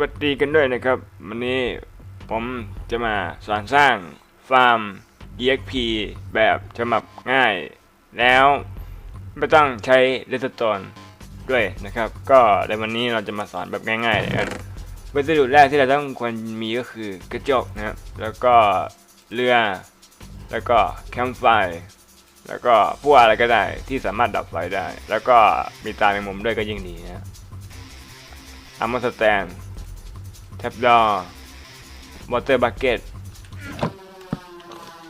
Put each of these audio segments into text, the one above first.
วัสดีกันด้วยนะครับ วันนี้ผมจะมาสอนสร้างฟาร์ม EXP แบบฉบับง่าย แล้วไม่ต้องใช้เรสโตนด้วยนะครับ ก็ในวันนี้เราจะมาสอนแบบง่ายๆเลยครับวัสดุแรกที่เราต้องควรมีก็คือกระจกนะครับแล้วก็เรือ แล้วก็แคมป์ไฟ แล้วก็พวกอะไรก็ได้ที่สามารถดับไฟได้ แล้วก็มีตาในมุมด้วยก็ยิ่งดีนะอัมมอสแตน ท็บดอร์วอเตอร์บักเก็ต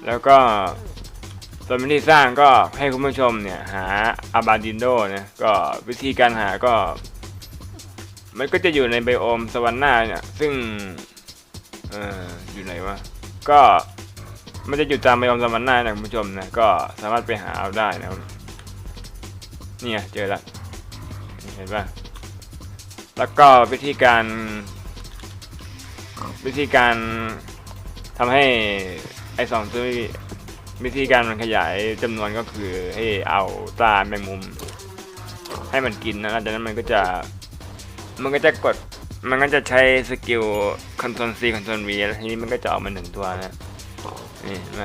แล้วก็ส่วนวิธีสร้างก็ให้คุณผู้ชมเนี่ยหาอาบาดินโดนะก็วิธีการหาก็ มันก็จะอยู่ในไบโอมสวรรค์หน้าเนี่ยซึ่งเอออยู่ไหนวะก็มันจะอยู่ตามไบโอมสวรรค์หน้านะคุณผู้ชมนะก็สามารถไปหาเอาได้นะครับเนี่ยเจอละเห็นปะแล้วก็วิธีการ วิธีการทำให้ไอสองตัวนี้วิธีการมันขยายจำนวนก็คือให้เอาตาแมงมุม ให้มันกินนะแล้วจากนั้นมันก็จะมันก็จะกดมันก็จะใช้สกิลคอนโทรล C คอนโทรล V แล้วทีนี้มันก็จะออกมาหนึ่งตัวนะนี่นไหม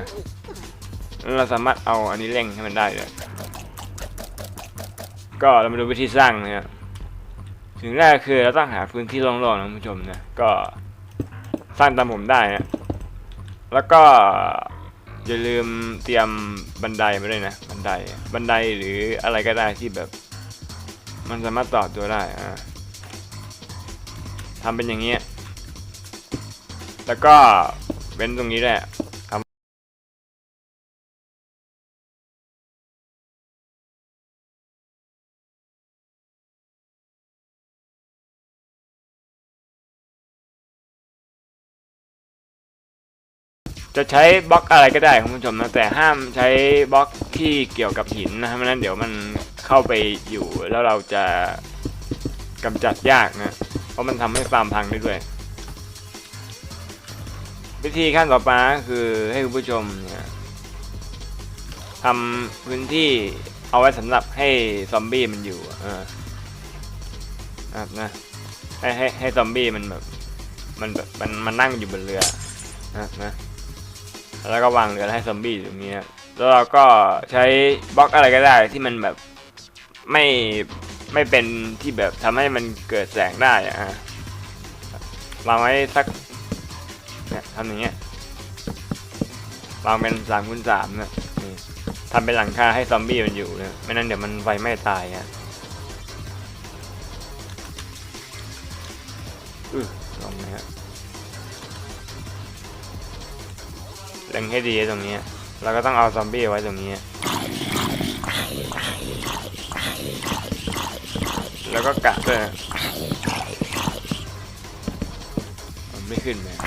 แล้วเราสามารถเอาอันนี้เร่งให้มันได้เลยก็เรามาดูวิธีสร้างนะครับสิ่งแรกคือเราต้องหาพื้นที่โล่งๆนะคุณผู้ชมนะก็ สร้างตามผมได้นะแล้วก็อย่าลืมเตรียมบันไดมาด้วยนะ บันไดบันไดหรืออะไรก็ได้ที่แบบ มันสามารถต่อตัวได้อะทำเป็นอย่างเงี้ยแล้วก็เป็นตรงนี้แหละ จะใช้บล็อกอะไรก็ได้คุณผู้ชมนะแต่ห้ามใช้บล็อกที่เกี่ยวกับหินนะเพราะนั้นเดี๋ยวมันเข้าไปอยู่แล้วเราจะกำจัดยากนะ เพราะมันทำให้ฟาร์มพังได้ด้วย วิธีขั้นต่อไปคือให้คุณผู้ชมเนี่ยทำพื้นที่เอาไว้สำหรับให้ซอมบี้มันอยู่เออนะครับนะให้ให้ให้ซอมบี้มันแบบมันแบบมันมันนั่งอยู่บนเรือนะนะ แล้วก็วางเรือให้ซอมบี้อยู่ตรงนี้นะแล้วเราก็ใช้บล็อกอะไรก็ได้ที่มันแบบไม่ไม่เป็นที่แบบทำให้มันเกิดแสงได้อะวางไว้สักเนี่ยทำอย่างเงี้ยวางเป็นสามคูณสามนะนี่ยทำเป็นหลังคาให้ซอมบี้มันอยู่เนะไม่นั้นเดี๋ยวมันไฟไม้ตายอะอือลองนะครับ เล็งให้ดีตรงนี้เราก็ต้องเอาซอมบี้ไว้ตรงนี้ แล้วก็กะด้วยมันไม่ขึ้นเลย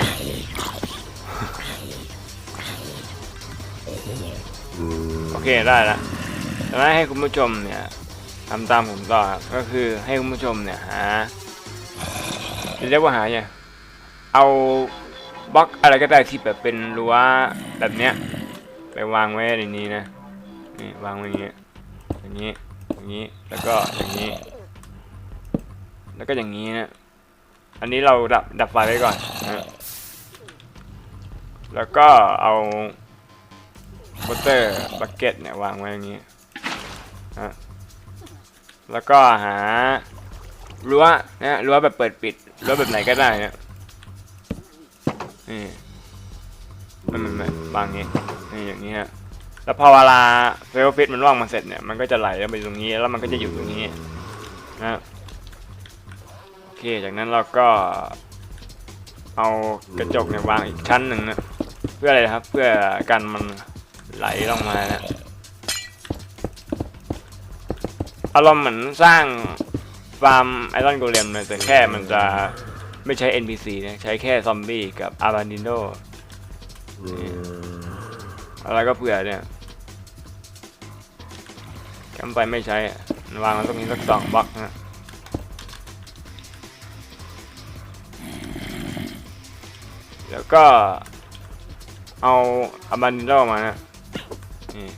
โอเคได้แล้วแล้วให้คุณผู้ชมเนี่ยทำตามผมต่อครับก็คือให้คุณผู้ชมเนี่ยหาเรียกว่าหาเนี่ยเอา บล็อกอะไรก็ได้ที่แบบเป็นรั้วแบบเนี้ยไปวางไว้ในนี้นะนี่วางไว้อย่างนี้อย่างนี้อย่างนี้แล้วก็อย่างนี้ แล้วก็อย่างนี้นะอันนี้เราดับดับไฟไว้ก่อนนะแล้วก็เอาวอเตอร์บักเก็ตเนี่ยวางไว้อย่างนี้นะแล้วก็หารั้วนะรั้วแบบเปิดปิดรั้วแบบไหนก็ได้นะ นี่มันมันมันวางงี้นี่อย่างนี้ฮะแล้วพอเวลาเฟลฟิตมันว่างมาเสร็จเนี่ยมันก็จะไหลลงไปตรงนี้แล้วมันก็จะอยู่ตรงนี้นะโอเคจากนั้นเราก็เอากระจกเนี่ยวางอีกชั้นหนึ่งนะเพื่ออะไรครับเพื่อกันมันไหลลงมานะอารมณ์เหมือนสร้างฟาร์มไอรอนโกเลมเลยแต่แค่มันจะ ไม่ใช้ NPC นะใช้แค่ซอมบี้กับอาร์บานิโนอะไรก็เผื่อเนี่ยแคมป์ไฟไม่ใช้อะวางมันตรงนี้สักสองบล็อกนะแล้วก็เอาอาร์บานิโนมานะนี่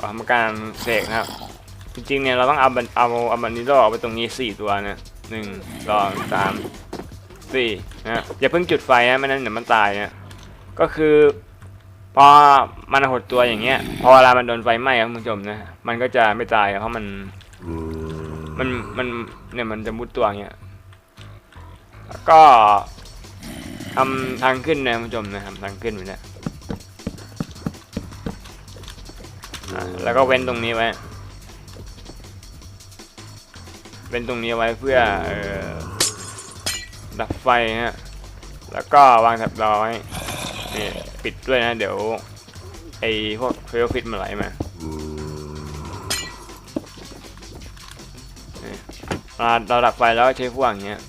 ทำการเสกนะครับ จริงๆเนี่ยเราต้องเอาบันเอาอาร์บานิโนเอาไปตรงนี้สี่ตัวนะหนึ่งสองสาม สี่นะอย่าเพิ่งจุดไฟนะไม่นั้นเดี๋ยวมันตายนะก็คือพอมันหดตัวอย่างเงี้ย พอเวลามันโดนไฟไหม้ครับคุณผู้ชมนะมันก็จะไม่ตายเพราะมัน มันมันเนี่ยมันจะมุดตัวอย่างเงี้ยแล้วก็ทำทางขึ้นนะคุณผู้ชมนะครับทางขึ้นไว้เนี่ยแล้วก็เว้นตรงนี้ไว้ เว้นตรงนี้ไว้เพื่อเอ่อ ดับไฟฮะ แล้วก็วางแถบร้อยนี่ปิดด้วยนะ เดี๋ยว ไอพวกเฟลฟิตมาไหลมาเราเราดับไฟแล้วใช้พวกอย่างเงี้ย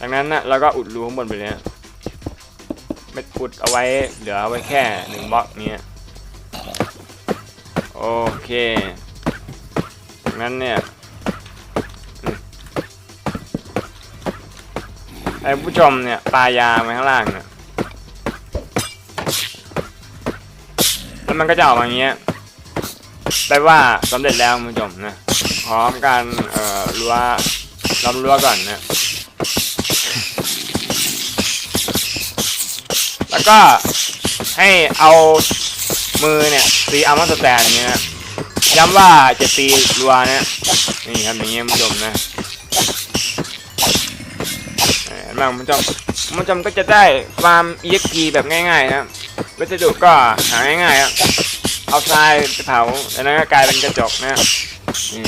ดังนั้นนะเราก็อุดรูข้างบนไปเลยนะไม่อุดเอาไว้เหลือเอาไว้แค่หนึ่งบล็อกเนี้ยโอเคดังนั้นเนี่ย อ้ผู้ชมเนี่ยปลายามาข้างล่างเนี่ยแล้วมันก็จะออกมาอย่างเงี้ยแปลว่าสำเร็จแล้วผู้ชมนะพร้อมการเอ่อรั้วล้อมรั้วก่อนนะแล้วก็ให้เอามือเนี่ยตีอัลมอนสแตนอย่างเงี้ยย้ำว่าจะตีรัวนะนี่ครับอย่างเงี้ยผู้ชมนะ เออแม่คุณผู้ชมคุณผู้ชมก็จะได้ฟาร์ม EXP แบบง่ายๆนะครับวัสดุก็หาง่ายๆครับเอาทรายไปเผาแล้วนั้นก็กลายเป็นกระจกนะนี่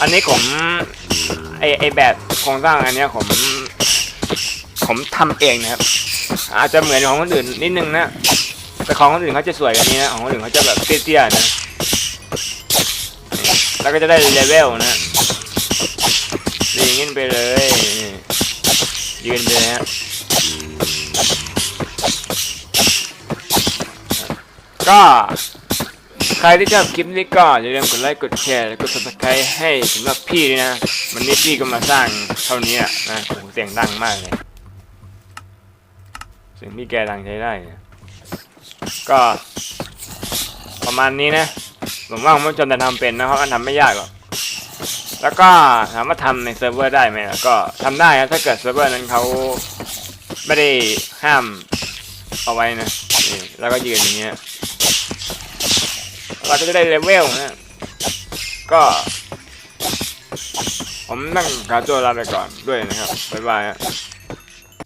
อันนี้ผมไอไอแบบโครงสร้างอันนี้ผมผมทำเองนะครับ อาจจะเหมือนของคนอื่นนิดนึงนะแต่ของคนอื่นเขาจะสวยกว่านี้นะของคนอื่นเขาจะแบบเตี้ยๆนะแล้วก็จะได้เลเวลนะ ดีงินไปเลยยืนไปเลยฮะก็ใครที่ชอบคลิปนี้ก็อย่าลืมกดไลค์กดแชร์แล้วก็ subscribe ให้สำหรับพี่ด้วยนะวันนี้พี่ก็มาสร้างเท่านี้นะโอ้โหเสียงดังมากเลยเสียงพี่แกดังใช้ได้นะก็ประมาณนี้นะผมว่าผมจนจะทำเป็นนะเพราะมันทำไม่ยากหรอก แล้วก็ถามว่าทำในเซิร์ฟเวอร์ได้ไหมล่ะก็ทำได้นะถ้าเกิดเซิร์ฟเวอร์นั้นเขาไม่ได้ห้ามเอาไว้นะนี่แล้วก็ยืนอย่างเงี้ยเราก็จะได้เลเวลนะก็ผมนั่งขาโจลาไปก่อนด้วยนะครับ บ๊ายบายฮะ